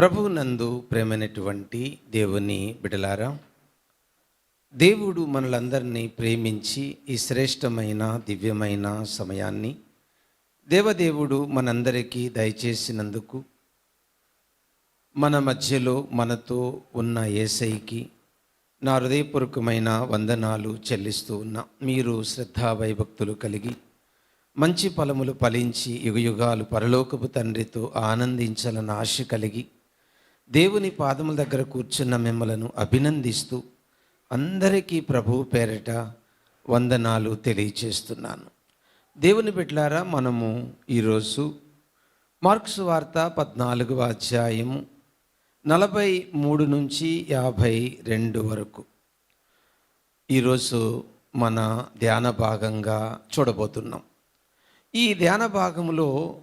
ప్రభువు నందు ప్రేమైనటువంటి దేవుని బిడలారా దేవుడు మనలందరినీ ప్రేమించి ఈ శ్రేష్టమైన దివ్యమైన సమయాన్ని దేవదేవుడు మనందరికీ దయచేసినందుకు మన మధ్యలో మనతో ఉన్న ఏసైకి నా హృదయపూర్వకమైన వందనాలు చెల్లిస్తూ ఉన్నా. మీరు శ్రద్ధాభయభక్తులు కలిగి మంచి ఫలములు ఫలించి యుగయుగాలు పరలోకపు తండ్రితో ఆనందించాలన్న ఆశ కలిగి దేవుని పాదముల దగ్గర కూర్చున్న మిమ్మలను అభినందిస్తూ అందరికీ ప్రభువు పేరిట వందనాలు తెలియచేస్తున్నాను. దేవుని బిడ్లారా మనము ఈరోజు మార్క్స్ వార్త పద్నాలుగవ అధ్యాయము నలభై మూడు నుంచి యాభై రెండు వరకు. ఈరోజు మన ధ్యాన భాగంగా చూడబోతున్నాం. ఈ ధ్యాన భాగంలో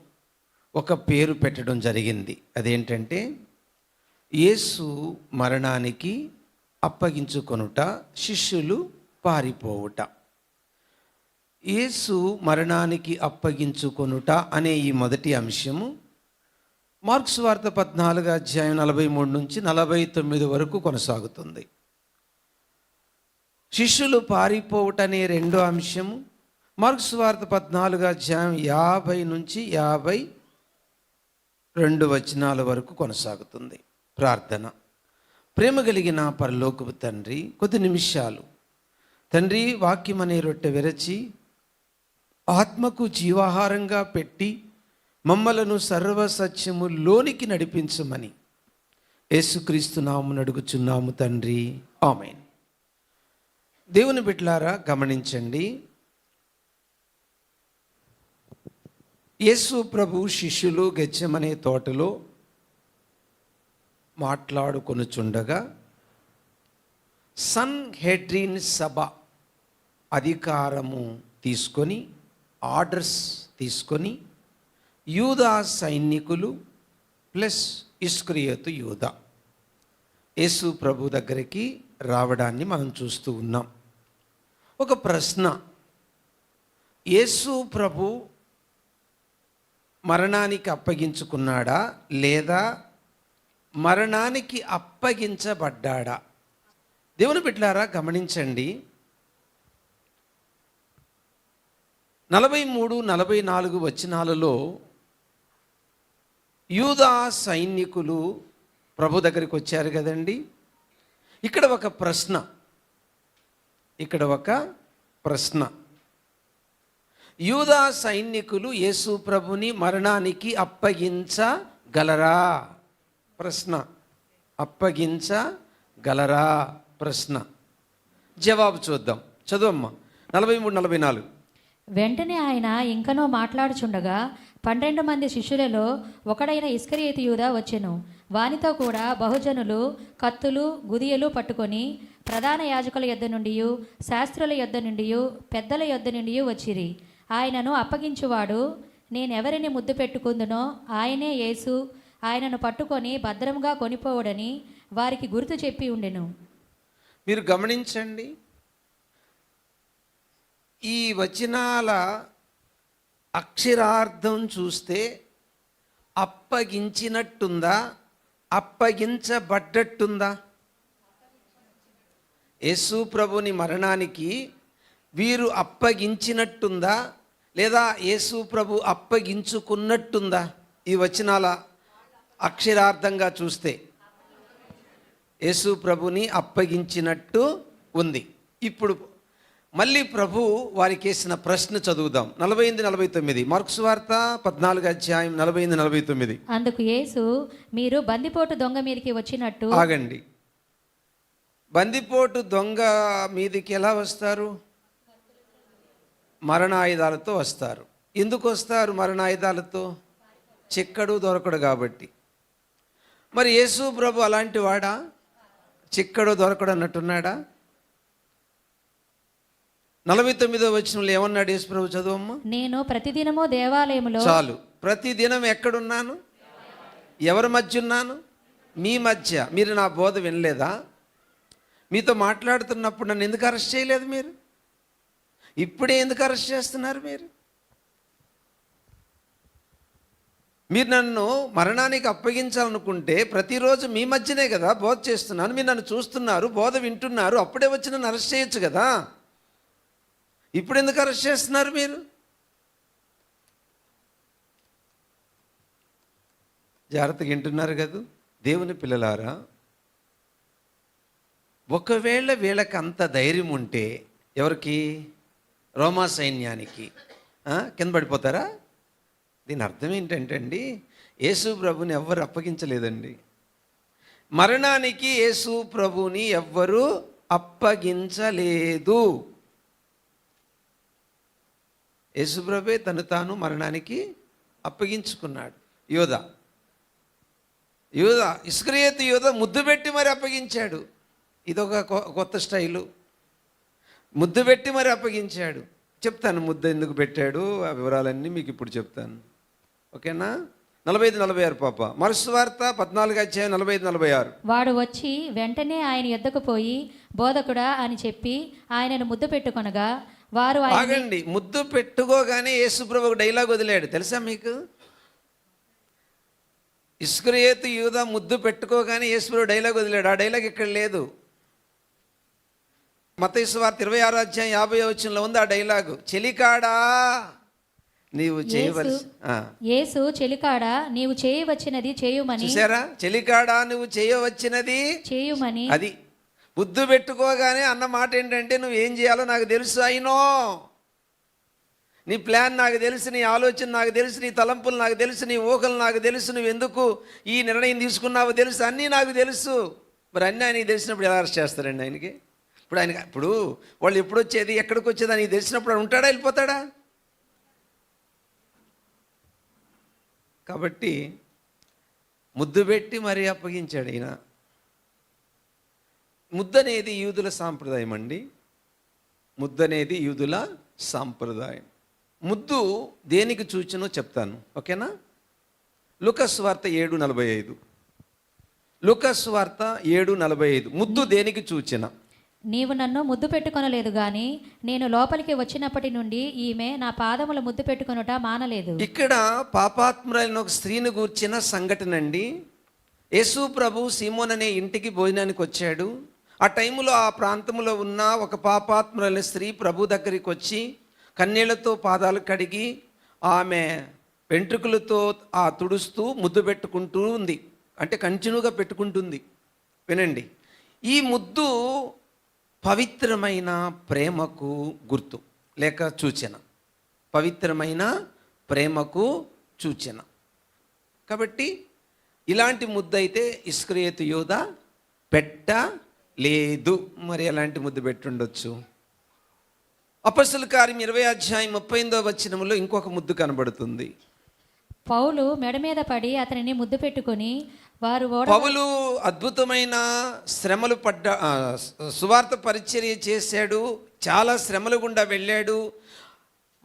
ఒక పేరు పెట్టడం జరిగింది. అదేంటంటే యేసు మరణానికి అప్పగించుకొనుట శిష్యులు పారిపోవుట. యేసు మరణానికి అప్పగించుకొనుట అనే ఈ మొదటి అంశము మార్క్స్ వార్త పద్నాలుగు అధ్యాయం నలభై మూడు నుంచి నలభై తొమ్మిది వరకు కొనసాగుతుంది. శిష్యులు పారిపోవుట అనే రెండో అంశము మార్క్స్ వార్త పద్నాలుగు అధ్యాయం యాభై నుంచి యాభై రెండు వచనాల వరకు కొనసాగుతుంది. ప్రార్థన. ప్రేమ కలిగిన పరలోకపు తండ్రి కొద్ది నిమిషాలు. తండ్రి వాక్యం అనే రొట్టె విరచి ఆత్మకు జీవాహారంగా పెట్టి మమ్మలను సర్వసత్యములోనికి నడిపించమని. యేసుక్రీస్తు నడుగుచున్నాము తండ్రి. ఆమెన్. దేవుని బిడ్లారా గమనించండి. యేసు ప్రభు శిష్యులు గెచ్చమనే తోటలో మాట్లాడుకొనుచుండగా సన్ హెడ్రిన్ సభ అధికారము తీసుకొని ఆర్డర్స్ తీసుకొని యూదా సైనికులు ప్లస్ ఇస్క్రియతు యూదా. యేసు ప్రభు దగ్గరికి రావడాన్ని మనం చూస్తూ ఉన్నాం. ఒక ప్రశ్న. యేసు ప్రభు మరణానికి అప్పగించుకున్నాడా లేదా మరణానికి అప్పగించబడ్డాడా? దేవుని బిడ్డారా గమనించండి. నలభై మూడు నలభై నాలుగు వచనాలలో యూదా సైనికులు ప్రభు దగ్గరికి వచ్చారు కదండి. ఇక్కడ ఒక ప్రశ్న. ఇక్కడ ఒక ప్రశ్న. యూదా సైనికులు యేసు ప్రభుని మరణానికి అప్పగించగలరా? ప్రశ్న. అప్పగించగలరా ప్రశ్న. జవాబు చూద్దాం. చదువమ్మా. నలభై మూడు నలభై నాలుగు వెంటనే ఆయన ఇంకనో మాట్లాడుచుండగా పన్నెండు మంది శిష్యులలో ఒకడైన ఇస్కరియేతి యూదా వచ్చెను. వానితో కూడా బహుజనులు కత్తులు గుదియలు పట్టుకొని ప్రధాన యాజకుల యొద్ద నుండి శాస్త్రుల యొద్ద నుండి పెద్దల యొద్ద నుండి వచ్చిరి. ఆయనను అప్పగించువాడు నేనెవరిని ముద్దు పెట్టుకుందునో ఆయనే యేసు. ఆయనను పట్టుకొని భద్రంగా కొనిపోవడని వారికి గుర్తు చెప్పి ఉండెను. మీరు గమనించండి ఈ వచనాల అక్షరార్థం చూస్తే అప్పగించినట్టుందా అప్పగించబడ్డట్టుందా? యేసు ప్రభుని మరణానికి వీరు అప్పగించినట్టుందా లేదా యేసు ప్రభు అప్పగించుకున్నట్టుందా? ఈ వచనాల అక్షరార్థంగా చూస్తే యేసు ప్రభుని అప్పగించినట్టు ఉంది. ఇప్పుడు మళ్ళీ ప్రభు వారికి వేసిన ప్రశ్న చదువుదాం. నలభై ఎనిమిది నలభై తొమ్మిది. మార్క్స్ వార్త పద్నాలుగు అధ్యాయం నలభై ఎనిమిది నలభై తొమ్మిది. అందుకు యేసు మీరు బందిపోటు దొంగ మీదకి వచ్చినట్టు. ఆగండి. బందిపోటు దొంగ మీదికి ఎలా వస్తారు? మరణాయుధాలతో వస్తారు. ఎందుకు వస్తారు మరణాయుధాలతో? చిక్కడు దొరకడు కాబట్టి. మరి యేసు ప్రభు అలాంటి వాడా? చిక్కడు దొరకడు అన్నట్టున్నాడా? నలభై తొమ్మిదో వచనంలో ఏమన్నాడు యేసు ప్రభు? చదువమ్మా. నేను ప్రతిదినము దేవాలయములో చాలు. ప్రతిదినం ఎక్కడున్నాను? ఎవరి మధ్య ఉన్నాను మీ మధ్య. మీరు నా బోధ వినలేదా? మీతో మాట్లాడుతున్నప్పుడు నన్ను ఎందుకు అరెస్ట్ చేయలేదు మీరు? ఇప్పుడే ఎందుకు అరెస్ట్ చేస్తున్నారు మీరు? మీరు నన్ను మరణానికి అప్పగించాలనుకుంటే ప్రతిరోజు మీ మధ్యనే కదా బోధ చేస్తున్నాను. మీరు నన్ను చూస్తున్నారు బోధ వింటున్నారు. అప్పుడే వచ్చి నన్ను అరెస్ట్ చేయొచ్చు కదా? ఇప్పుడు ఎందుకు అరెస్ట్ చేస్తున్నారు మీరు? జాగ్రత్తగా వింటున్నారు కదా దేవుని పిల్లలారా. ఒకవేళ వీళ్ళకి అంత ధైర్యం ఉంటే ఎవరికి? రోమా సైన్యానికి. కింద పడిపోతారా? దీని అర్థం ఏంటంటే అండి యేసు ప్రభుని ఎవ్వరు అప్పగించలేదండి. మరణానికి యేసు ప్రభుని ఎవ్వరు అప్పగించలేదు. యేసుప్రభే తను తాను మరణానికి అప్పగించుకున్నాడు. యోధ యోధ ఇస్క్రియత్ యోధ ముద్దు పెట్టి మరి అప్పగించాడు. ఇదొక కొత్త స్టైలు. ముద్దు పెట్టి మరి అప్పగించాడు. చెప్తాను ముద్ద ఎందుకు పెట్టాడు ఆ వివరాలన్నీ మీకు ఇప్పుడు చెప్తాను. ఓకేనా? నలభై ఐదు నలభై ఆరు పాప. మరుసు వార్త పద్నాలుగు అధ్యాయం నలభై ఐదు నలభై ఆరు వాడు వచ్చి వెంటనే ఆయన ఎద్దకు పోయి బోధకుడా అని చెప్పి ఆయనను ముద్దు పెట్టుకొనగా వారు ఆయన ఆగండి. ముద్దు పెట్టుకోగానే యేసుప్రభు ఒక డైలాగ్ వదిలాడు. తెలుసా మీకు? ఇస్క్రియేతు యూద ముద్దు పెట్టుకోగానే యేసుప్రభు డైలాగ్ వదిలాడు. ఆ డైలాగ్ ఇక్కడ లేదు. మతైసు వార్త ఇరవై ఆరో అధ్యాయం యాభై వచ్చినలో ఉంది ఆ డైలాగు. చెలికాడా? నీవు చేయవలసి. యేసు చెలికాడ నీవు చేయవచ్చినది చేయుమని చూసారా చెలికాడా నువ్వు చేయవచ్చినది చేయుమని అది. ముద్దు పెట్టుకోగానే అన్న మాట ఏంటంటే నువ్వు ఏం చేయాలో నాకు తెలుసు అయినో. నీ ప్లాన్ నాకు తెలుసు నీ ఆలోచన నాకు తెలుసు నీ తలంపులు నాకు తెలుసు నీ ఊహలు నాకు తెలుసు నువ్వు ఎందుకు ఈ నిర్ణయం తీసుకున్నావో తెలుసు అన్నీ నాకు తెలుసు. మరి అన్నీ ఆయనకి తెలిసినప్పుడు ఎలా అరెస్ట్ చేస్తారండి ఆయనకి? ఇప్పుడు ఆయన ఇప్పుడు వాళ్ళు ఎప్పుడు వచ్చేది ఎక్కడికి వచ్చేది ఆయనకి తెలిసినప్పుడు ఉంటాడా వెళ్ళిపోతాడా? కాబట్టి ముద్దు పెట్టి మరీ అప్పగించాడు ఈయన. ముద్దు అనేది యూదుల సాంప్రదాయం అండి. ముద్దు అనేది యూదుల సాంప్రదాయం. ముద్దు దేనికి సూచనో చెప్తాను ఓకేనా? లుకస్ వార్త ఏడు నలభై ఐదు. లుకస్ వార్త ఏడు నలభై ఐదు. ముద్దు దేనికి సూచన నీవు నన్ను ముద్దు పెట్టుకొనలేదు గాని నేను లోపలికి వచ్చినప్పటి నుండి ఈమె నా పాదముల ముద్దు పెట్టుకొనుట మానలేదు. ఇక్కడ పాపాత్మురైన ఒక స్త్రీని గూర్చిన సంఘటన అండి యేసు ప్రభు సీమోన్ అనే ఇంటికి భోజనానికి వచ్చాడు. ఆ టైంలో ఆ ప్రాంతంలో ఉన్న ఒక పాపాత్మురైన స్త్రీ ప్రభు దగ్గరికి వచ్చి కన్నీళ్ళతో పాదాలు కడిగి ఆమె వెంట్రుకలతో ఆ తుడుస్తూ ముద్దు పెట్టుకుంటూ ఉంది. అంటే కంటిన్యూగా పెట్టుకుంటుంది. వినండి. ఈ ముద్దు పవిత్రమైన ప్రేమకు గుర్తు లేక సూచన. పవిత్రమైన ప్రేమకు సూచన. కాబట్టి ఇలాంటి ముద్ద అయితే ఇస్క్రియతు యోధ పెట్ట లేదు మరి ఎలాంటి ముద్దు పెట్టుండొచ్చు? అపస్సుల కార్యం ఇరవై అధ్యాయం ముప్పై ఎనిమిదో వచనంలో ఇంకొక ముద్దు కనబడుతుంది. పౌలు మెడ మీద పడి అతనిని ముద్దు పెట్టుకొని వారు పౌలు అద్భుతమైన శ్రమలు పడ్డ సువార్త పరిచర్య చేశాడు చాలా శ్రమలు గుండా వెళ్ళాడు.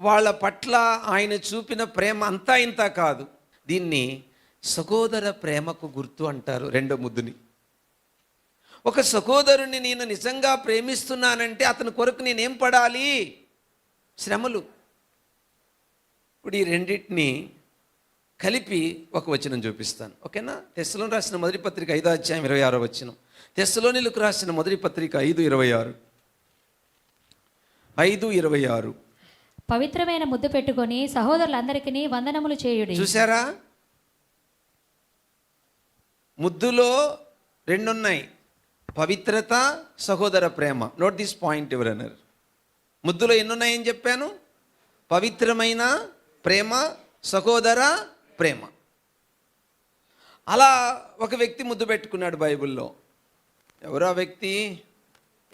వాళ్ళ పట్ల ఆయన చూపిన ప్రేమ అంతా ఇంత కాదు. దీన్ని సహోదర ప్రేమకు గుర్తు అంటారు రెండో ముద్దుని. ఒక సహోదరుని నేను నిజంగా ప్రేమిస్తున్నానంటే అతని కొరకు నేనేం పడాలి? శ్రమలు. ఇప్పుడు ఈ రెండింటిని కలిపి ఒక వచనం చూపిస్తాను. ఓకేనా? తెస్సలో రాసిన మొదటి పత్రిక ఐదో అధ్యాయం ఇరవై ఆరో వచనం. తెస్సలోనిలకు రాసిన మొదటి పత్రిక ఐదు ఇరవై ఆరు. ఐదు ఇరవై ఆరు. పవిత్రమైన ముద్దు పెట్టుకొని సహోదరులందరికీ వందనములు చేయుడి. చూసారా ముద్దులో రెండున్నాయి. పవిత్రత సహోదర ప్రేమ. నోట్ దిస్ పాయింట్ ఎవరన్నారు ముద్దులో ఎన్నున్నాయని చెప్పాను? పవిత్రమైన ప్రేమ సహోదర ప్రేమ. అలా ఒక వ్యక్తి ముద్దు పెట్టుకున్నాడు బైబిల్లో. ఎవరు వ్యక్తి?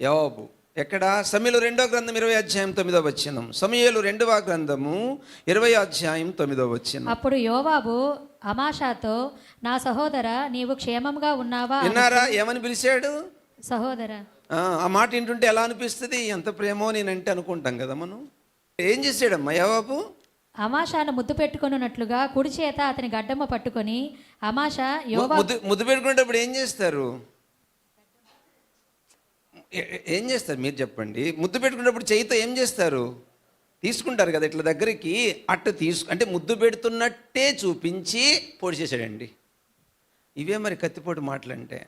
యోబు. ఎక్కడ? సమయలు రెండో గ్రంథం ఇరవై అధ్యాయం తొమ్మిదో వచ్చినం సమయలు రెండవ గ్రంథము ఇరవై అధ్యాయం తొమ్మిదో వచ్చినం అప్పుడు యోవాబు అమాషాతో నా సహోదర నీవు క్షేమంగా ఉన్నావా? విన్నారా? ఏమని పిలిచాడు? సహోదర. ఆ, ఆ మాట వింటుంటే ఎలా అనిపిస్తుంది? ఎంత ప్రేమో నేనంటే అనుకుంటాం కదా మనం. ఏం చేసాడమ్మా యవాబు? అమాషాను ముద్దు పెట్టుకొనున్నట్లుగా కుడి చేత అతని గడ్డమ్మ పట్టుకొని అమాష యోవా ముద్దు ముద్దు పెట్టుకునేటప్పుడు ఏం చేస్తారు? ఏ- చేస్తారు మీరు చెప్పండి. ముద్దు పెట్టుకునేటప్పుడు చేయితో ఏం చేస్తారు? తీసుకుంటారు కదా ఇట్లా దగ్గరికి అట్ట తీసుకు అంటే ముద్దు పెడుతున్నట్టే చూపించి పొడి చేశాడండి. ఇవే మరి కత్తిపోటు మాటలంటే?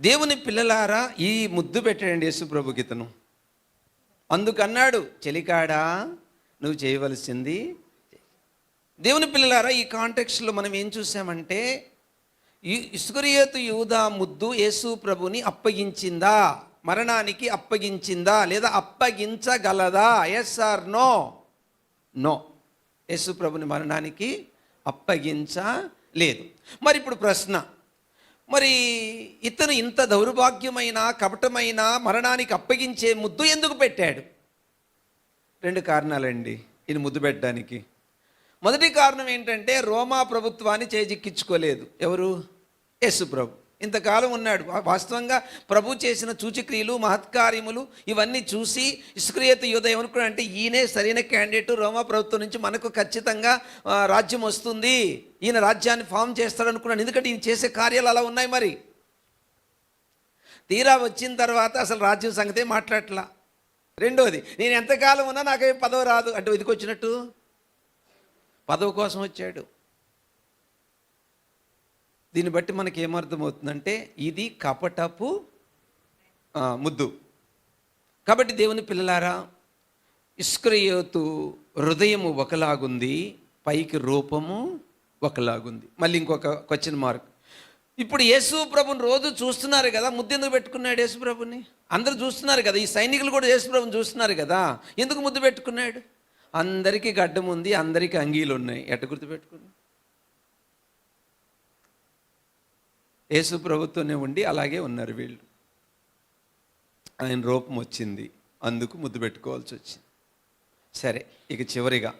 దేవుని పిల్లలారా ఈ ముద్దు పెట్టాడండి యేసు ప్రభుకి ఇతను. అందుకన్నాడు చెలికాడా నువ్వు చేయవలసింది దేవుని పిల్లలారా ఈ కాంటెక్స్ట్లో మనం ఏం చూసామంటే ఇసుకరియతు యూదా ముద్దు యేసు ప్రభుని అప్పగించిందా? మరణానికి అప్పగించిందా? లేదా అప్పగించగలదా? Yes or no no Yesu ప్రభుని మరణానికి అప్పగించలేదు. మరి ఇప్పుడు ప్రశ్న మరి ఇతను ఇంత దౌర్భాగ్యమైన కపటమైన మరణానికి అప్పగించే ముద్దు ఎందుకు పెట్టాడు? రెండు కారణాలండి. ఇది ముద్దు పెట్టడానికి. మొదటి కారణం ఏంటంటే రోమా ప్రభుత్వాన్ని చేజిక్కించుకోలేదు. ఎవరు? యేసు ప్రభు ఇంతకాలం ఉన్నాడు. వాస్తవంగా ప్రభు చేసిన సూచక్రియలు మహత్కార్యములు ఇవన్నీ చూసి ఇస్క్రియత యుదయం అనుకున్నాడు అంటే ఈయనే సరైన క్యాండిడేట్ రోమా ప్రభుత్వం నుంచి మనకు ఖచ్చితంగా రాజ్యం వస్తుంది. ఈయన రాజ్యాన్ని ఫామ్ చేస్తాడనుకున్నాడు. ఎందుకంటే ఈయన చేసే కార్యాలు అలా ఉన్నాయి మరి. తీరా వచ్చిన తర్వాత అసలు రాజ్యం సంగతే మాట్లాడలా రెండోది నేను ఎంతకాలం ఉన్నా నాకేం పదవి రాదు. అంటే ఇదికి వచ్చినట్టు పదవి కోసం వచ్చాడు. దీన్ని బట్టి మనకి ఏమర్థమవుతుందంటే ఇది కపటపు ముద్దు. కాబట్టి దేవుని పిల్లలారా ఇస్క్రయోతు హృదయము ఒకలాగుంది పైకి రూపము ఒకలాగుంది. మళ్ళీ ఇంకొక క్వశ్చన్ మార్క్ ఇప్పుడు యేసు ప్రభుని రోజు చూస్తున్నారు కదా ముద్దు ఎందుకు పెట్టుకున్నాడు యేసు ప్రభుని? అందరూ చూస్తున్నారు కదా ఈ సైనికులు కూడా యేసు ప్రభుని చూస్తున్నారు కదా ఎందుకు ముద్దు పెట్టుకున్నాడు? అందరికీ గడ్డం ఉంది అందరికీ అంగీలు ఉన్నాయి ఎట్ట గుర్తుపెట్టుకుని యేసు ప్రభుత్వనే ఉండి అలాగే ఉన్నారు వీళ్ళు. ఆయన రూపం వచ్చింది. అందుకు ముద్దు పెట్టుకోవాల్సి వచ్చింది. సరే ఇక చివరిగా.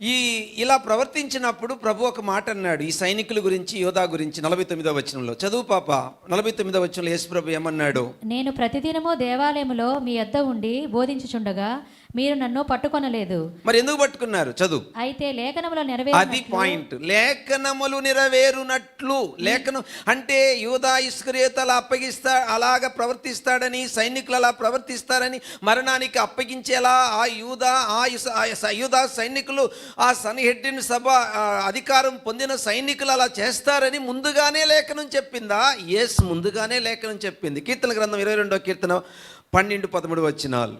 ఈ ఇలా ప్రవర్తించినప్పుడు ప్రభు ఒక మాట అన్నాడు ఈ సైనికుల గురించి యోధా గురించి నలభై తొమ్మిదో వచనంలో. చదువు పాప నలభై తొమ్మిదో వచనంలో యేసు ప్రభు ఏమన్నాడు? నేను ప్రతిదినము దేవాలయంలో మీ యొద్ద ఉండి బోధించుచుండగా మీరు నన్ను పట్టుకొనలేదు. మరి ఎందుకు పట్టుకున్నారు? చదువు. అయితే లేఖనములో అది నెరవేరు పాయింట్ లేఖనములు నెరవేరునట్లు. లేఖనం అంటే యూదా ఇస్కరేత అలా అప్పగిస్తా అలాగ ప్రవర్తిస్తాడని సైనికులు అలా ప్రవర్తిస్తారని మరణానికి అప్పగించేలా ఆ యూదా ఆ యూదా సైనికులు ఆ సన్హెడ్డిన్ సభ అధికారం పొందిన సైనికులు అలా చేస్తారని ముందుగానే లేఖనం చెప్పిందా? ఎస్ ముందుగానే లేఖనం చెప్పింది. కీర్తన గ్రంథం ఇరవై రెండో కీర్తన పన్నెండు పదమూడు వచ్చినాలు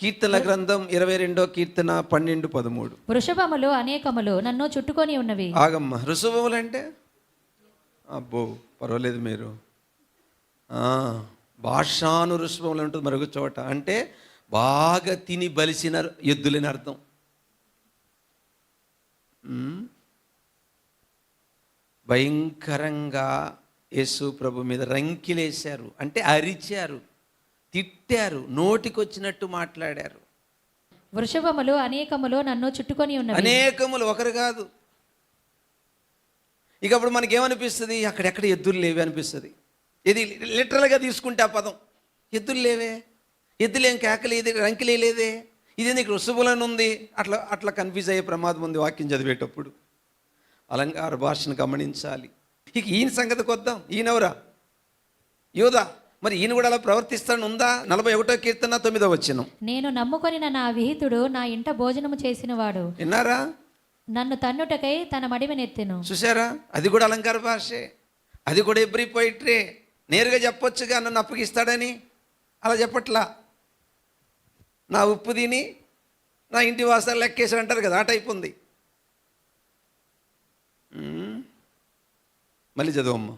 కీర్తన గ్రంథం ఇరవై రెండో కీర్తన పన్నెండు పదమూడు. వృషభములు అనేకములు నన్ను చుట్టుకొని ఉన్నవి. ఆగమ్మ. రుసువములు అంటే అబ్బో పర్వాలేదు మీరు. భాషాను రుసువములు ఉంటుంది మరొక చోట. అంటే బాగా తిని బలిసిన ఎద్దులని అర్థం. భయంకరంగా యేసు ప్రభు మీద రంకిలేశారు. అంటే అరిచారు. తిట్టారు నోటికొచ్చినట్టు మాట్లాడారు. వృషభములు అనేకములు నన్ను చుట్టుకొని ఉన్నవి. అనేకములు ఒకరు కాదు. ఇక అప్పుడు మనకేమనిపిస్తుంది? అక్కడెక్కడ ఎద్దులు లేవే అనిపిస్తుంది. ఇది లిటరల్గా తీసుకుంటే ఆ పదం. ఎద్దులు లేవే? ఎద్దులేం కేకలేదు రంకిలే లేదే ఇది నీకు రుసుబులని ఉంది. అట్లా అట్లా కన్ఫ్యూజ్ అయ్యే ప్రమాదం ఉంది వాక్యం చదివేటప్పుడు. అలంకార భాషను గమనించాలి. ఇక ఈయన సంగతికి వద్దాం ఈయనెవరా? యోధా. మరి ఈయన కూడా అలా ప్రవర్తిస్తాను ఉందా? నలభై ఒకటో కీర్తన తొమ్మిదో వచ్చినం నేను నమ్ముకొనిన నా విహితుడు నా ఇంట భోజనము చేసినవాడు. విన్నారా? నన్ను తన్నుటకై తన మడిమనెత్తెను చూసారా అది కూడా అలంకార భాషే. అది కూడా ఎవ్రీ పోయిట్రే. నేరుగా చెప్పొచ్చుగా నన్ను అప్పగిస్తాడని. అలా చెప్పట్లా? నా ఉప్పు తిని నా ఇంటి వాసాలు లెక్కేసి అంటారు కదా ఆ టైప్ ఉంది. మళ్ళీ చదువమ్మ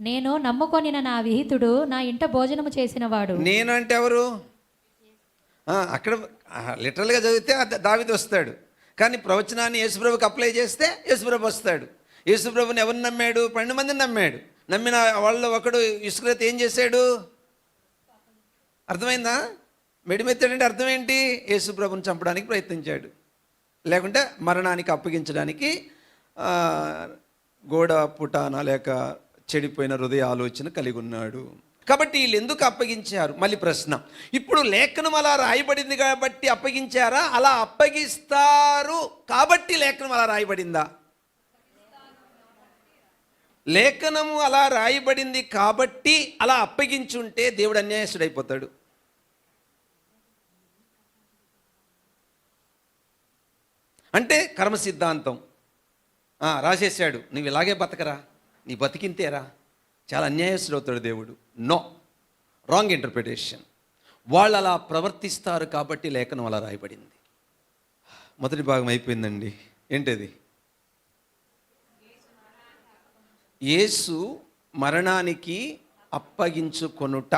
నేను నమ్ముకొని నా విహితుడు నా ఇంట భోజనము చేసినవాడు. నేను అంటే ఎవరు అక్కడ లిటరల్గా చదివితే దావిది వస్తాడు. కానీ ప్రవచనాన్ని యేసుప్రభుకి అప్లై చేస్తే యేసుప్రభు వస్తాడు. యేసుప్రభుని ఎవరిని నమ్మాడు? పన్నెండు మందిని నమ్మాడు. నమ్మిన వాళ్ళు ఒకడు ఇసుకృత ఏం చేశాడు? అర్థమైందా? మెడిమెత్తాడంటే అర్థం ఏంటి యేసుప్రభుని చంపడానికి ప్రయత్నించాడు. లేకుంటే మరణానికి అప్పగించడానికి గోడ పుటాన లేక చెడిపోయిన హృదయ ఆలోచన కలిగి ఉన్నాడు. కాబట్టి వీళ్ళు ఎందుకు అప్పగించారు? మళ్ళీ ప్రశ్న. ఇప్పుడు లేఖనం అలా రాయబడింది కాబట్టి అప్పగించారా? అలా అప్పగిస్తారు. కాబట్టి లేఖనం అలా రాయబడిందా? లేఖనము అలా రాయబడింది కాబట్టి అలా అప్పగించుంటే దేవుడు అన్యాయస్తుడైపోతాడు. అంటే కర్మ సిద్ధాంతం రాసేసాడు నువ్వు ఇలాగే బతకరా? నీ బతికింతేరా? చాలా అన్యాయస్తుడు అవుతాడు దేవుడు. నో రాంగ్ ఇంటర్ప్రిటేషన్ వాళ్ళు అలా ప్రవర్తిస్తారు కాబట్టి లేఖనం అలా రాయబడింది. మొదటి భాగం అయిపోయిందండి. ఏంటది? యేసు మరణానికి అప్పగించుకొనుట.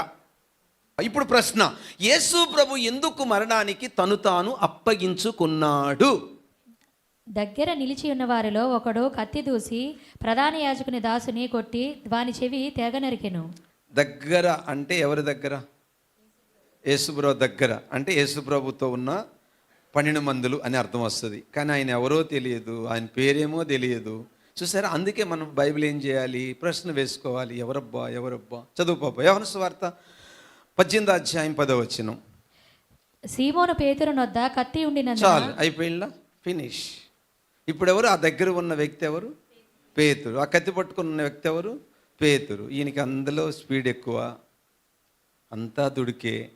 ఇప్పుడు ప్రశ్న. యేసు ప్రభు ఎందుకు మరణానికి తను తాను అప్పగించుకున్నాడు? దగ్గర నిలిచి ఉన్న వారిలో ఒకడు కత్తి దూసి ప్రధాన యాజకుని దాసుని కొట్టి వాని చెవి తెగ నరికెను. దగ్గర అంటే ఎవరి దగ్గర? యేసుప్రభు దగ్గర. అంటే యేసుప్రభుతో ఉన్న పన్నెండు మందులు అని అర్థం వస్తుంది. కానీ ఆయన ఎవరో తెలియదు ఆయన పేరేమో తెలియదు. చూసారా? అందుకే మనం బైబిల్ ఏం చేయాలి? ప్రశ్న వేసుకోవాలి. ఎవరబ్బా ఎవరబ్బా? చదువు పాప. యోహన స్వార్త పద్దెనిమిది అధ్యాయం పదవచనం సీమోను పేతురు నొద్ద కత్తి ఉండినందున చాలు అయిపోయిందా? ఫినిష్. ఇప్పుడు ఎవరు ఆ దగ్గర ఉన్న వ్యక్తి ఎవరు? పేతురు. ఆ కత్తి పట్టుకున్న ఉన్న వ్యక్తి ఎవరు? పేతురు. ఈయనకి అందులో స్పీడ్ ఎక్కువ. అంతా దుడికే.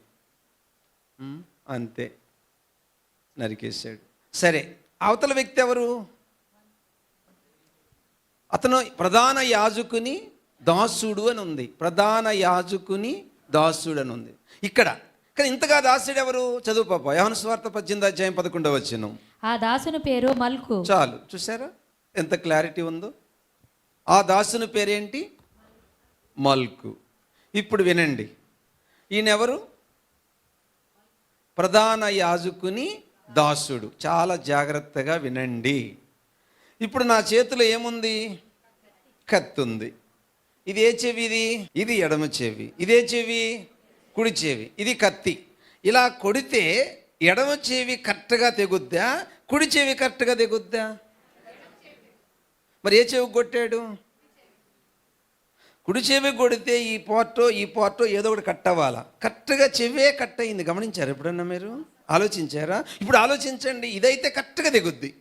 అంతే. నరికేశాడు. సరే అవతల వ్యక్తి ఎవరు? అతను ప్రధాన యాజకుని దాసుడు అని ఉంది. ప్రధాన యాజకుని దాసుడు అని ఉంది. ఇక్కడ. కానీ ఇంతగా దాసుడు ఎవరు చదువు పాప. యోహాను స్వార్థ పద్దెనిమిది అధ్యాయం పదకొండవ ఆ దాసుని పేరు మల్కు. చాలు చూసారా ఎంత క్లారిటీ ఉందో? ఆ దాసుని పేరేంటి? మల్కు. ఇప్పుడు వినండి. ఈయన ఎవరు ప్రధాన యాజకుని దాసుడు. చాలా జాగ్రత్తగా వినండి. ఇప్పుడు నా చేతిలో ఏముంది? కత్తి ఉంది. ఇది ఏ చెవి ఇది? ఇది ఎడమ చెవి. ఇదే చెవి? కుడి చెవి. ఇది కత్తి. ఇలా కొడితే ఎడమ చెవి కరెక్ట్గా తెగుద్దా? కుడి చెవి కరెక్ట్గా తెగుద్దా? మరి ఏ చెవి కొట్టాడు? కుడి చెవి కొడితే ఈ పోర్టో ఈ పోర్టో ఏదో ఒకటి కట్ అవ్వాలా? కరెక్ట్గా చెవే కట్ అయింది. గమనించారు ఎప్పుడన్నా మీరు? ఆలోచించారా? ఇప్పుడు ఆలోచించండి. ఇదైతే కరెక్ట్గా దిగుద్ది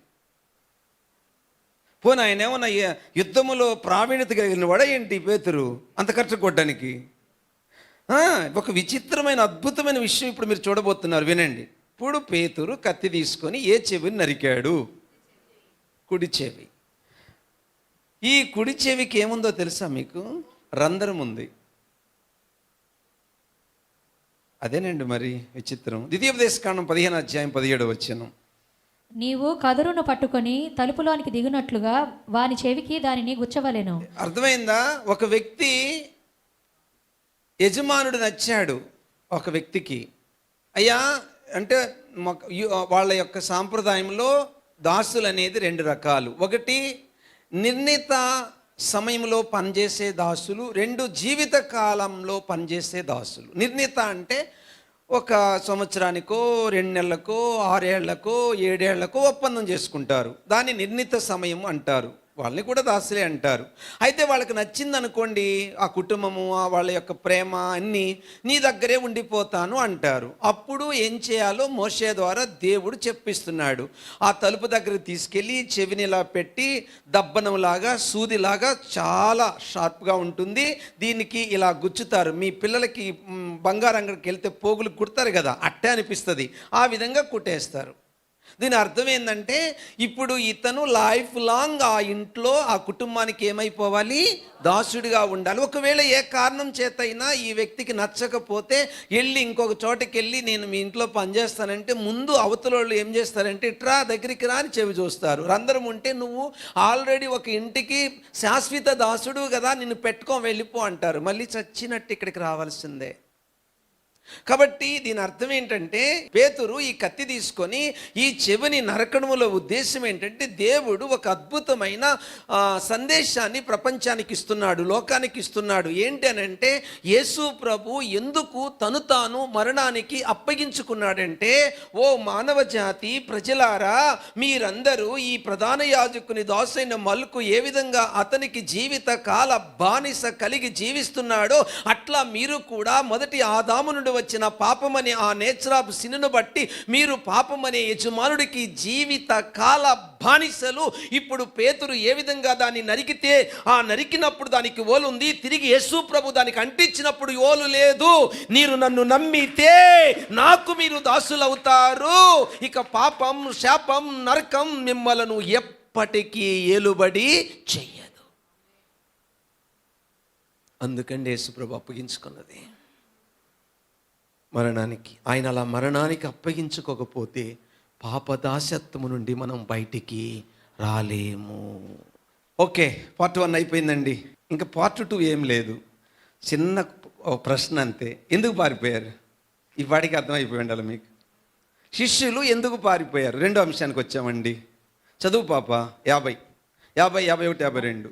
పోనీ ఆయన ఏమన్నా యుద్ధములో ప్రావీణ్యత కలిగిన వాడ ఏంటి పేతురు? అంత కరెక్ట్ కొట్టడానికి? ఒక విచిత్రమైన అద్భుతమైన విషయం ఇప్పుడు మీరు చూడబోతున్నారు. వినండి. ఇప్పుడు పేతురు కత్తి తీసుకొని ఏ చెవిని నరికాడు? కుడి చెవి. ఈ కుడి చెవికి ఏముందో తెలుసా మీకు? రంధ్రం ఉంది. అదేనండి మరి విచిత్రం. ద్వితీయోపదేశకాండం పదిహేను అధ్యాయం పదిహేడు వచ్చాను నీవు కదురును పట్టుకొని తలుపులోనికి దిగునట్లుగా వాని చెవికి దానిని గుచ్చవలెను. అర్థమైందా? ఒక వ్యక్తి యజమానుడు నచ్చాడు ఒక వ్యక్తికి. అయ్యా అంటే వాళ్ళ యొక్క సాంప్రదాయంలో దాసులు అనేది రెండు రకాలు. ఒకటి నిర్ణీత సమయంలో పనిచేసే దాసులు రెండు జీవిత కాలంలో పనిచేసే దాసులు. నిర్ణీత అంటే ఒక సంవత్సరానికో రెండు నెలలకో ఆరేళ్ళకో ఏడేళ్ళకో ఒప్పందం చేసుకుంటారు. దాన్ని నిర్ణీత సమయం అంటారు. వాళ్ళని కూడా దాసులే అంటారు. అయితే వాళ్ళకి నచ్చింది అనుకోండి ఆ కుటుంబము ఆ వాళ్ళ యొక్క ప్రేమ అన్నీ నీ దగ్గరే ఉండిపోతాను అంటారు. అప్పుడు ఏం చేయాలో మోషే ద్వారా దేవుడు చెప్పిస్తున్నాడు. ఆ తలుపు దగ్గర తీసుకెళ్ళి చెవినిలా పెట్టి దబ్బనంలాగా సూదిలాగా చాలా షార్ప్గా ఉంటుంది. దీనికి ఇలా గుచ్చుతారు. మీ పిల్లలకి బంగారం అంగడికి వెళ్తే పోగులు కుడతారు కదా అట్టే అనిపిస్తుంది. ఆ విధంగా కుట్టేస్తారు. దీని అర్థం ఏంటంటే ఇప్పుడు ఇతను లైఫ్ లాంగ్ ఆ ఇంట్లో ఆ కుటుంబానికి ఏమైపోవాలి? దాసుడిగా ఉండాలి. ఒకవేళ ఏ కారణం చేతైనా ఈ వ్యక్తికి నచ్చకపోతే వెళ్ళి ఇంకొక చోటకి వెళ్ళి నేను మీ ఇంట్లో పనిచేస్తానంటే ముందు అవతల వాళ్ళు ఏం చేస్తారంటే ఇట్రా దగ్గరికి రా అని చెవి చూస్తారు. అందరం ఉంటే నువ్వు ఆల్రెడీ ఒక ఇంటికి శాశ్వత దాసుడు కదా నిన్ను పెట్టుకొని వెళ్ళిపో అంటారు. మళ్ళీ చచ్చినట్టు ఇక్కడికి రావాల్సిందే. కాబట్టి దీని అర్థం ఏంటంటే పేతురు ఈ కత్తి తీసుకొని ఈ చెవిని నరకడముల ఉద్దేశం ఏంటంటే దేవుడు ఒక అద్భుతమైన సందేశాన్ని ప్రపంచానికి ఇస్తున్నాడు లోకానికి ఇస్తున్నాడు. ఏంటి అని అంటే యేసు ప్రభు ఎందుకు తను తాను మరణానికి అప్పగించుకున్నాడంటే ఓ మానవ జాతి ప్రజలారా మీరందరూ ఈ ప్రధాన యాజకుని దాసైన మల్కు ఏ విధంగా అతనికి జీవిత కాల బానిస కలిగి జీవిస్తున్నాడో అట్లా మీరు కూడా మొదటి ఆదాము నుండి వచ్చిన పాపమనే ఆ నేచర్ ఆఫ్ సిన్ను బట్టి మీరు పాపమనే యజమానుడికి జీవిత కాల బానిసలు. ఇప్పుడు పేతురు ఏ విధంగా దాన్ని నరికితే ఆ నరికినప్పుడు దానికి ఓలు ఉంది. తిరిగి యేసు ప్రభు దానికి అంటించినప్పుడు ఓలు లేదు. మీరు నన్ను నమ్మితే నాకు మీరు దాసులవుతారు. ఇక పాపం శాపం నరకం మిమ్మలను ఎప్పటికీ ఏలుబడి చెయ్యదు. అందుకండి యేసుప్రభు అప్పగించుకున్నది. మరణానికి. ఆయన అలా మరణానికి అప్పగించుకోకపోతే పాపదాసత్వము నుండి మనం బయటికి రాలేము. ఓకే పార్ట్ వన్ అయిపోయిందండి. ఇంకా పార్ట్ టూ ఏం లేదు. చిన్న ప్రశ్న అంతే. ఎందుకు పారిపోయారు? ఈ వాడికి అర్థమైపోయి ఉండాలి మీకు. శిష్యులు ఎందుకు పారిపోయారు? రెండో అంశానికి వచ్చామండి. చదువు పాప యాభై. యాభై యాభై ఒకటి యాభై రెండు.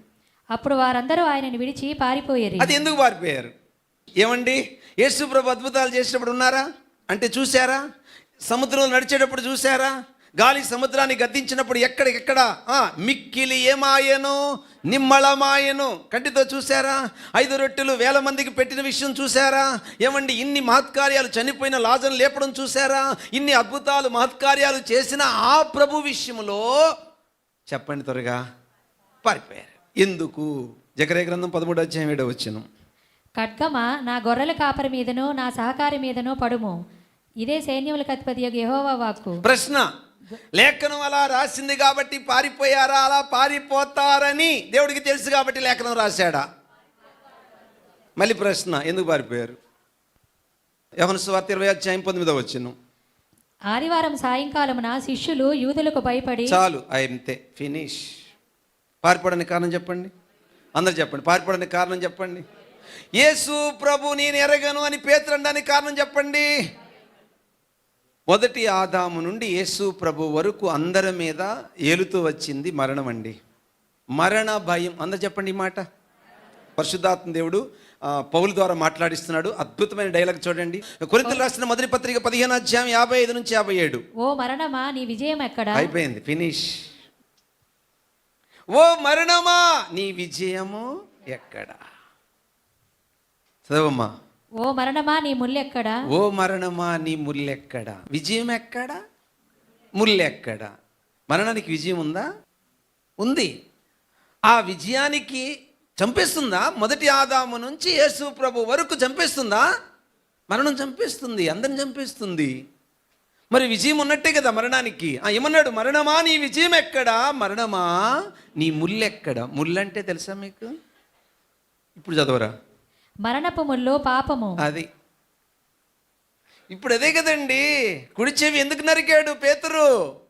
అప్పుడు వారందరూ ఆయనను విడిచి పారిపోయేరి అది ఎందుకు పారిపోయారు? ఏమండి? యేసుప్రభు అద్భుతాలు చేసినప్పుడు ఉన్నారా? అంటే చూసారా సముద్రంలో నడిచేటప్పుడు చూసారా గాలి సముద్రాన్ని గద్దించినప్పుడు ఎక్కడికెక్కడ? మిక్కిలి ఏమాయను నిమ్మళమాయను కంటితో చూసారా ఐదు రొట్టెలు వేల మందికి పెట్టిన విషయం చూసారా ఏమండి ఇన్ని మహత్కార్యాలు చనిపోయిన లాజను లేపడం చూసారా ఇన్ని అద్భుతాలు మహత్కార్యాలు చేసిన ఆ ప్రభు విషయంలో చెప్పండి త్వరగా. పారిపోయారు. ఎందుకు? జకరే గ్రంథం పదమూడు అధ్యాయం ఏడో వచ్చిన ఖడ్గమ? నా గొర్రెల కాపరి మీదను నా సహకారి మీదను పడుము. ఇదే సైన్యములకు అధిపతి యెహోవా వాక్కు. ప్రశ్న. లేఖనం అలా రాసింది కాబట్టి పారిపోయారా? అలా పారిపోతారని దేవుడికి తెలుసు కాబట్టి లేఖనం రాశాడా? మళ్ళీ ప్రశ్న. ఎందుకు పారిపోయారు? యవన సువార్త ఇరవై అధ్యాయం పంతొమ్మిదో వచ్చిన ఆదివారం సాయంకాలమున శిష్యులు యూదులకు భయపడి చాలు అంతే ఫినిష్. పారిపోవడానికి కారణం చెప్పండి. అందరు చెప్పండి. పారిపోవడానికి కారణం చెప్పండి. యేసు ప్రభు నేను ఎరగను అని పేతురనడానికి కారణం చెప్పండి. మొదటి ఆదాము నుండి యేసు ప్రభు వరకు అందరి మీద ఏలుతూ వచ్చింది మరణం అండి. మరణ భయం. అందరు చెప్పండి ఈ మాట. పరిశుద్ధాత్మ దేవుడు పౌలు ద్వారా మాట్లాడిస్తున్నాడు. అద్భుతమైన డైలాగ్ చూడండి. కొరింతలు రాసిన మొదటి పత్రిక పదిహేను అధ్యాయం యాభై ఐదు నుంచి యాభై ఏడు. ఓ మరణమా? నీ విజయం ఎక్కడా? అయిపోయింది. ఫినిష్. ఓ మరణమా? నీ విజయము ఎక్కడ? చదవమ్మా. ఓ మరణమా నీ ముల్లెక్కడా? ఓ మరణమా నీ ముల్లెక్కడ? విజయం ఎక్కడ? ముల్లెక్కడ? మరణానికి విజయం ఉందా? ఉంది. ఆ విజయానికి చంపేస్తుందా? మొదటి ఆదాము నుంచి యేసు ప్రభు వరకు చంపేస్తుందా? మరణం చంపేస్తుంది అందరిని చంపేస్తుంది. మరి విజయం ఉన్నట్టే కదా మరణానికి. ఆ, ఏమన్నాడు? మరణమా నీ విజయం ఎక్కడా? మరణమా నీ ముల్లెక్కడ? ముల్లంటే తెలుసా మీకు? ఇప్పుడు చదవరా? మరణపు ముల్లు పాపము. అది. ఇప్పుడు అదే కదండి. కుడి చెవి ఎందుకు నరికాడు పేతురు?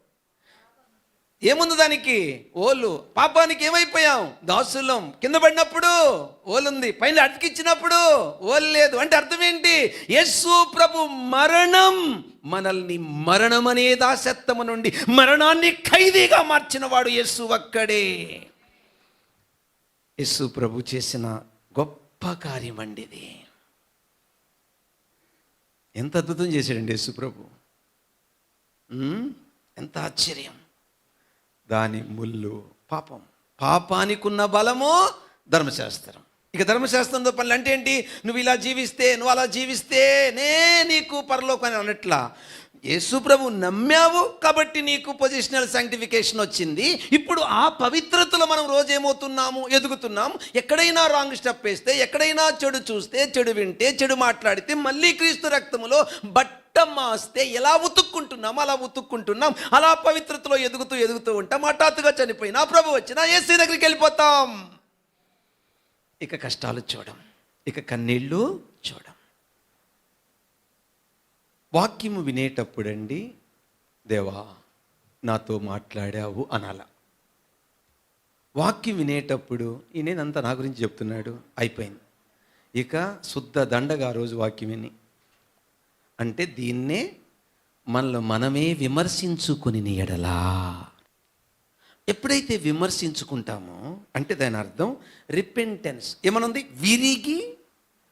ఏముంది దానికి? ఓలు. పాపానికి ఏమైపోయాం? దాసులం. కింద పడినప్పుడు ఓలుంది. పైన అతికిచ్చినప్పుడు ఓలు లేదు. అంటే అర్థం ఏంటి? యస్సు ప్రభు మరణం మనల్ని మరణం అనే దాసత్వము నుండి మరణాన్ని ఖైదీగా మార్చిన వాడు యేసు ఒక్కడే. యస్సు ప్రభు చేసిన గొప్ప కార్యం అండి ఇది ఎంత అద్భుతం చేశాడండి యేసుప్రభు. ఉమ్, ఎంత ఆశ్చర్యం. దాని ముళ్ళు పాపం. పాపానికి ఉన్న బలము ధర్మశాస్త్రం. ఇక ధర్మశాస్త్రంతో పనులు అంటే ఏంటి? నువ్వు ఇలా జీవిస్తే నువ్వు అలా జీవిస్తే నే నీకు పరలోకం అన్నట్లా. ప్రభు నమ్మావు కాబట్టి నీకు పొజిషనల్ సైంటిఫికేషన్ వచ్చింది. ఇప్పుడు ఆ పవిత్రతలో మనం రోజేమవుతున్నాము? ఎదుగుతున్నాము? ఎక్కడైనా రాంగ్ స్టెప్ వేస్తే ఎక్కడైనా చెడు చూస్తే చెడు వింటే చెడు మాట్లాడితే మళ్ళీ క్రీస్తు రక్తములో బట్ట మాస్తే ఎలా ఉతుక్కుంటున్నాం అలా ఉతుక్కుంటున్నాం. అలా పవిత్రతలో ఎదుగుతూ ఎదుగుతూ ఉంటాం. హఠాత్తుగా చనిపోయినా ప్రభు వచ్చినా ఏసీ దగ్గరికి వెళ్ళిపోతాం. ఇక కష్టాలు చూడం. ఇక కన్నీళ్ళు చూడం. వాక్యము వినేటప్పుడండి దేవా నాతో మాట్లాడావు అనాల. వాక్యం వినేటప్పుడు ఈయనంతా నా గురించి చెప్తున్నాడు అయిపోయింది. ఇక శుద్ధ దండగా ఆ రోజు వాక్యం విని. అంటే దీన్నే మనలో మనమే విమర్శించుకుని ఎడలా. ఎప్పుడైతే విమర్శించుకుంటామో అంటే దాని అర్థం రిపెంటెన్స్. ఏమనుంది? విరిగి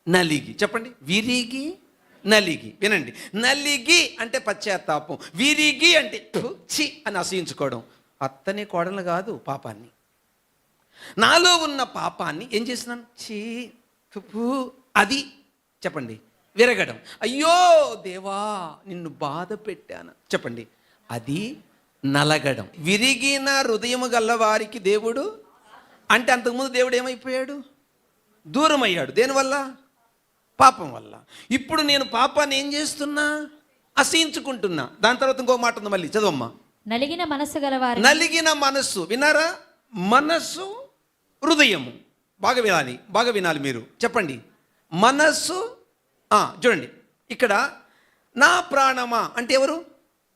నలిగి. చెప్పండి. విరిగి నలిగి వినండి. నలిగి అంటే పశ్చాత్తాపం. విరిగి అంటే చి అని అసహించుకోవడం. అత్తని కోడలు కాదు పాపాన్ని. నాలో ఉన్న పాపాన్ని ఏం చేసినాను చీ తుపు అది చెప్పండి. విరగడం. అయ్యో దేవా నిన్ను బాధ పెట్టాను. చెప్పండి. అది నలగడం. విరిగిన హృదయము గల్లవారికి దేవుడు అంటే అంతకుముందు దేవుడు ఏమైపోయాడు? దూరం అయ్యాడు దేనివల్ల? పాపం వల్ల. ఇప్పుడు నేను పాపాన్ని ఏం చేస్తున్నా? అసహించుకుంటున్నా. దాని తర్వాత ఇంకో మాట ఉంది మళ్ళీ. చదవమ్మా. నలిగిన మనస్సు గలవారి నలిగిన మనస్సు. విన్నారా? మనస్సు హృదయము. బాగా వినాలి. బాగా వినాలి మీరు. చెప్పండి. మనస్సు చూడండి. ఇక్కడ నా ప్రాణమా అంటే ఎవరు?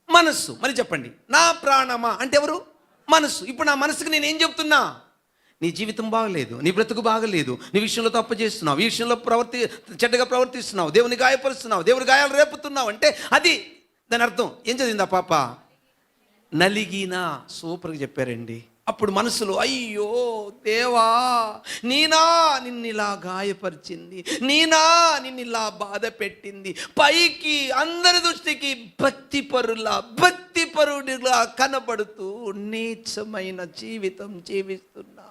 మనస్సు. మళ్ళీ చెప్పండి. నా ప్రాణమా అంటే ఎవరు? మనస్సు. ఇప్పుడు నా మనసుకు నేను ఏం చెప్తున్నా? నీ జీవితం బాగలేదు నీ బ్రతుకు బాగలేదు నీ విషయంలో తప్పు చేస్తున్నావు ఈ విషయంలో ప్రవర్తి చెడ్డగా ప్రవర్తిస్తున్నావు దేవుని గాయపరుస్తున్నావు దేవుని గాయాలు రేపుతున్నావు అంటే అది దాని అర్థం. ఏం చదివిందా పాప? నలిగిన సూపర్గా చెప్పారండి. అప్పుడు మనసులో అయ్యో దేవా నీనా నిన్నిలా గాయపరిచింది నీనా నిన్నిలా బాధ పెట్టింది పైకి అందరి దృష్టికి భక్తి పరులా భక్తి పరుడిలా కనబడుతూ నీచమైన జీవితం జీవిస్తున్నా.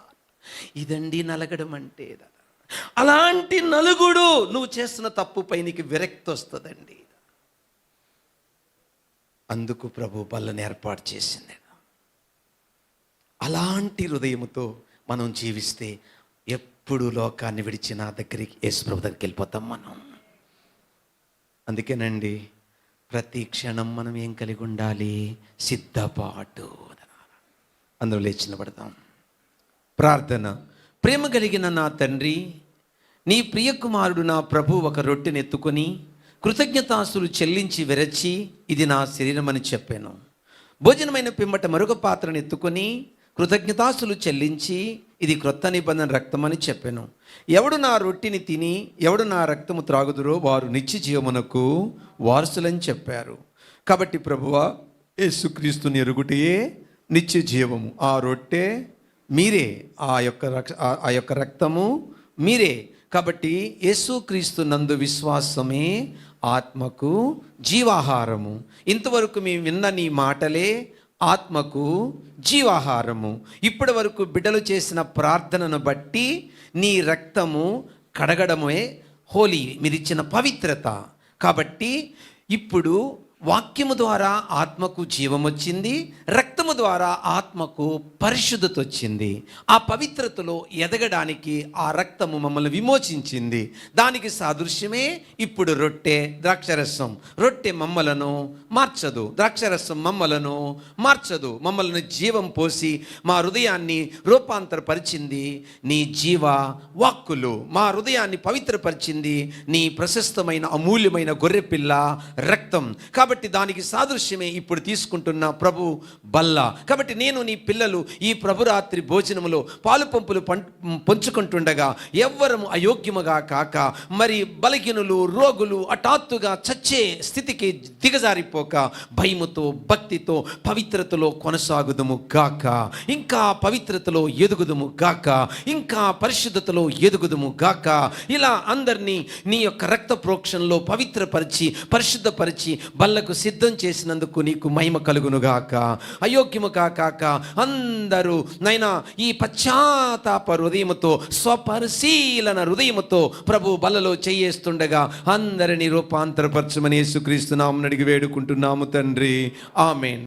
ఇదండి నలగడం అంటే అలాంటి నలుగుడు నువ్వు చేస్తున్న తప్పు పైనకి విరక్తి వస్తుందండి. అందుకు ప్రభు బల్లని ఏర్పాటు చేసింది. అలాంటి హృదయముతో మనం జీవిస్తే ఎప్పుడు లోకాన్ని విడిచి నా దగ్గరికి యేసు ప్రభు దగ్గరికి వెళ్ళిపోతాం మనం. అందుకేనండి ప్రతి క్షణం మనం ఏం కలిగి ఉండాలి? సిద్ధపాటు. అందులో లేచిన పడతాం ప్రార్థన. ప్రేమ కలిగిన నా తండ్రి నీ ప్రియకుమారుడు నా ప్రభు ఒక రొట్టెని ఎత్తుకొని కృతజ్ఞతాస్తులు చెల్లించి వెరచి ఇది నా శరీరం అని చెప్పాను. భోజనమైన పిమ్మట మరొక పాత్రను ఎత్తుకొని కృతజ్ఞతాస్తులు చెల్లించి ఇది క్రొత్త నిబంధన రక్తం అని చెప్పాను. ఎవడు నా రొట్టిని తిని ఎవడు నా రక్తము త్రాగుదురో వారు నిత్య జీవమునకు వారసులని చెప్పారు. కాబట్టి ప్రభువా యేసుక్రీస్తుని ఎరుగుటే నిత్య జీవము. ఆ రొట్టె మీరే ఆ యొక్క రక్ష ఆ- యొక్క రక్తము మీరే. కాబట్టి యేసుక్రీస్తు నందు విశ్వాసమే ఆత్మకు జీవాహారము. ఇంతవరకు మేము విన్న నీ మాటలే ఆత్మకు జీవాహారము. ఇప్పటి వరకు బిడ్డలు చేసిన ప్రార్థనను బట్టి నీ రక్తము కడగడమే హోలీ. మీరిచ్చిన పవిత్రత. కాబట్టి ఇప్పుడు వాక్యము ద్వారా ఆత్మకు జీవం వచ్చింది రక్తము ద్వారా ఆత్మకు పరిశుద్ధత వచ్చింది ఆ పవిత్రతలో ఎదగడానికి ఆ రక్తము మమ్మల్ని విమోచించింది. దానికి సాదృశ్యమే ఇప్పుడు రొట్టె ద్రాక్షరసం. రొట్టె మమ్మలను మార్చదు. ద్రాక్షరసం మమ్మలను మార్చదు. మమ్మల్ని జీవం పోసి మా హృదయాన్ని రూపాంతరపరిచింది నీ జీవ వాక్కులు. మా హృదయాన్ని పవిత్రపరిచింది నీ ప్రశస్తమైన అమూల్యమైన గొర్రెపిల్ల రక్తం. కాబట్టి దానికి సాదృశ్యమే ఇప్పుడు తీసుకుంటున్న ప్రభు బల్ల కాబట్టి నేను నీ పిల్లలు ఈ ప్రభురాత్రి భోజనములో పాలు పంపులు పం- పంచుకుంటుండగా ఎవ్వరము అయోగ్యముగా కాక మరి బలహీనులు రోగులు హఠాత్తుగా చచ్చే స్థితికి దిగజారిపోక భయముతో భక్తితో పవిత్రతలో కొనసాగుదుము గాక. ఇంకా పవిత్రతలో ఎదుగుదుము గాక. ఇంకా పరిశుద్ధతలో ఎదుగుదుము గాక. ఇలా అందరినీ నీ యొక్క రక్త ప్రోక్షణలో పవిత్రపరిచి పరిశుద్ధపరిచి బల్లకు సిద్ధం చేసినందుకు నీకు మహిమ కలుగును గాక. అయోగ్యము కాక అందరూ నైనా ఈ పశ్చాత్తాప హృదయముతో స్వపరిశీలన హృదయముతో ప్రభు బలలో చేయేస్తుండగా అందరినీ రూపాంతరపరచమని యేసుక్రీస్తు నామని అడిగి వేడుకుంటున్నాము తండ్రి. ఆమెన్.